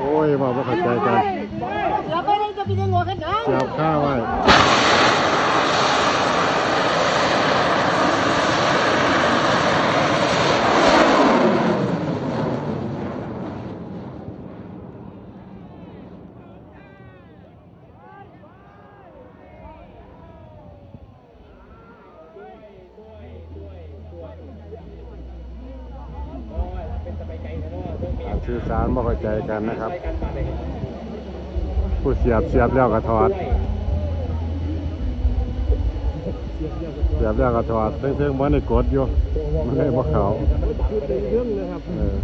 โอ้ยบอกว่าเข้าใจกัน แล้วไปได้จะไปได้งอกันนะ เสียบข้าวไว้ การสื่อสารบ่เข้าใจกันนะครับ ผู้เสียบเสียบแล้วก็ถอด เสียบแล้วก็ถอดเพิ่งๆบ่ได้กดอยู่มันเลยบ่เข้าเรื่องนะครับเออ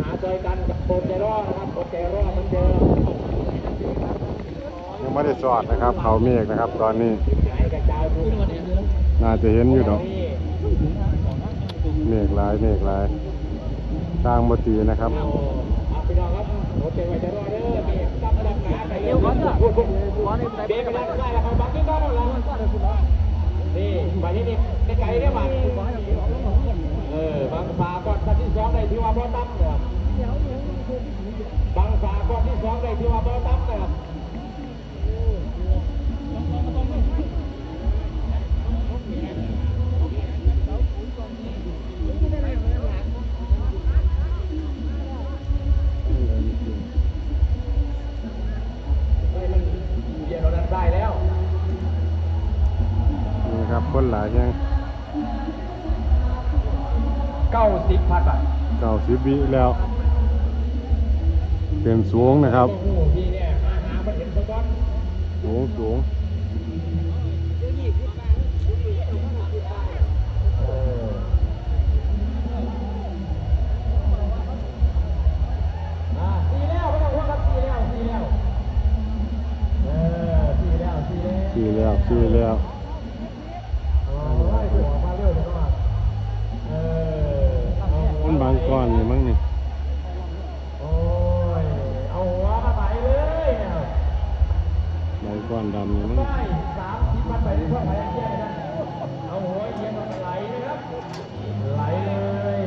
หาใจกันกับโปรเจรอนะครับโปรเจรอมันเจอยังไม่ได้สอดนะครับ เขาเมฆนะครับ ตอนนี้ให้กระจายดูน่าจะเห็นอยู่ดอกเมฆหลายเมฆหลาย สร้างบ่ตีนะครับเอาพี่น้องครับโปรเจไว้จะรอเด้อมีตั้งตั้งขาไปเร็วก่อนไปได้แล้วครับนี่ไปที่นี่ไกลเนี่ยบักเออบางฝาก่อนที่สองได้ที่ว่าบ่ตั้มเด้อบางฝาก่อนที่สองได้ที่ว่าบ่ตั้มเด้อ เย็นเรานั้นได้แล้ว นี่ ครับคนหลายยังเก้าสิบพันบาทเก้าสิบวิแล้วเป็นสูงนะครับโอ้โหพี่เนี่ยหาหามาเห็นสะก้อนสูงสูงเอออ่าสี่แล้วไม่ต้องห่วงครับสี่แล้วสี่แล้วเออสี่แล้วสี่แล้ว สี่แล้วสี่แล้ว โอ้ยหัวมาเรื่อยเลยก็มาเออเอาหัว มันบางก้อนนี่มั้งนี่โอ้ย เอาหัวมาไปเลยเนี่ยบางก้อนดำนี่มั้งได้สามสิบพันไปที่ช่องไหนแย่นะเอาหัวเอียงมันไหลนะครับไหลเลย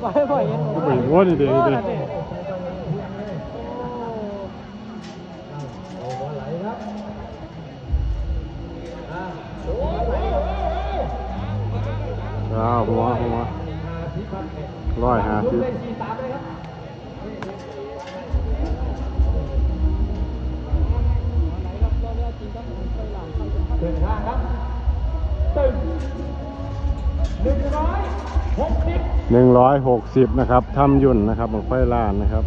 ไปไปยังก็ไปโอ้นี่เด็กนี่เด็กเอาหัวไหลครับอะหัวไหลอ้าวหัวหัว ร้อยห้าสิบเดินทางครับตึงหนึ่งร้อยหกสิบหนึ่งร้อยหกสิบนะครับทำยุ่นนะครับของไฟล้านนะครับ